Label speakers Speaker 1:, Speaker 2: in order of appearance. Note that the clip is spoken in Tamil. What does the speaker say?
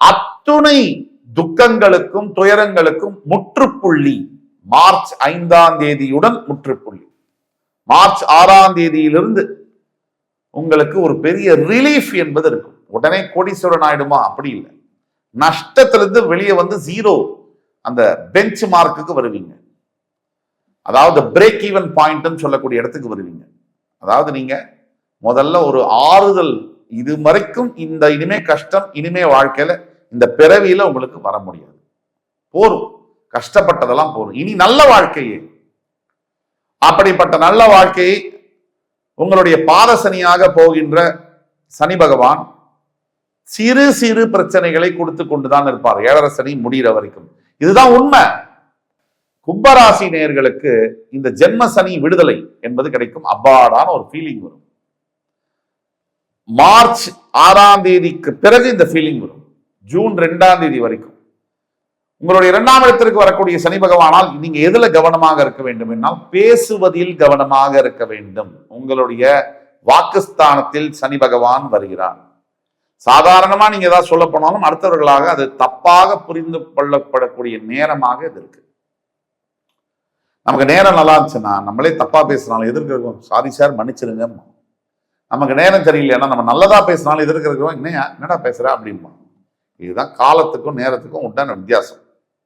Speaker 1: அத்துணை துக்கங்களுக்கும் துயரங்களுக்கும் முற்றுப்புள்ளி. மார்ச் ஐந்தாம் தேதியுடன் முற்றுப்புள்ளி. மார்ச் ஆறாம் தேதியிலிருந்து உங்களுக்கு ஒரு பெரிய ரிலீஃப் என்பது இருக்கும். உடனே கோடீஸ்வரன் ஆயிடுமா அப்படி இல்லை. நஷ்டத்திலிருந்து வெளியே வந்து ஜீரோ அந்த பெஞ்ச் மார்க்குக்கு வருவீங்க. அதாவது பிரேக் ஈவன் பாயிண்ட்னு சொல்லக்கூடிய இடத்துக்கு வருவீங்க. அதாவது நீங்க முதல்ல ஒரு ஆறுதல் இது வரைக்கும் இந்த இனிமே கஷ்டம் இனிமே வாழ்க்கையில இந்த பிறவியில உங்களுக்கு வர முடியாது. போரும். கஷ்டப்பட்டதெல்லாம் போரும். இனி நல்ல வாழ்க்கையே. அப்படிப்பட்ட நல்ல வாழ்க்கையை உங்களுடைய பாதசனியாக போகின்ற சனி பகவான் சிறு சிறு பிரச்சனைகளை கொடுத்து கொண்டுதான் இருப்பார். ஏழரை சனி முடிகிற வரைக்கும். இதுதான் உண்மை. கும்பராசி நேயர்களுக்கு இந்த ஜென்ம சனி விடுதலை என்பது கிடைக்கும். அப்பாடான ஒரு ஃபீலிங் வரும். மார்ச் ஆறாம் தேதிக்கு பிறகு இந்த ஃபீலிங் வரும். ஜூன் ரெண்டாம் தேதி வரைக்கும். உங்களுடைய இரண்டாம் இடத்திற்கு வரக்கூடிய சனி பகவானால் நீங்க எதுல கவனமாக இருக்க வேண்டும் என்றால் பேசுவதில் கவனமாக இருக்க வேண்டும். உங்களுடைய வாக்குஸ்தானத்தில் சனி பகவான் வருகிறார். சாதாரணமா நீங்க ஏதாவது சொல்ல போனாலும் அடுத்தவர்களாக அது தப்பாக புரிந்து கொள்ளப்படக்கூடிய நேரமாக இது இருக்கு. நமக்கு நேரம் நல்லா இருந்துச்சுன்னா நம்மளே தப்பா பேசினாலும் எதிர்க்கிறோம் சாரி சார் மன்னிச்சிருங்க நமக்கு நேரம் சரியில்லைன்னா நம்ம நல்லதா பேசினாலும் எதிர்க்கிறோம் என்னையா? என்னடா பேசுற? அப்படிம்பா இதுதான் காலத்துக்கும் நேரத்துக்கும் உண்டான வித்தியாசம்.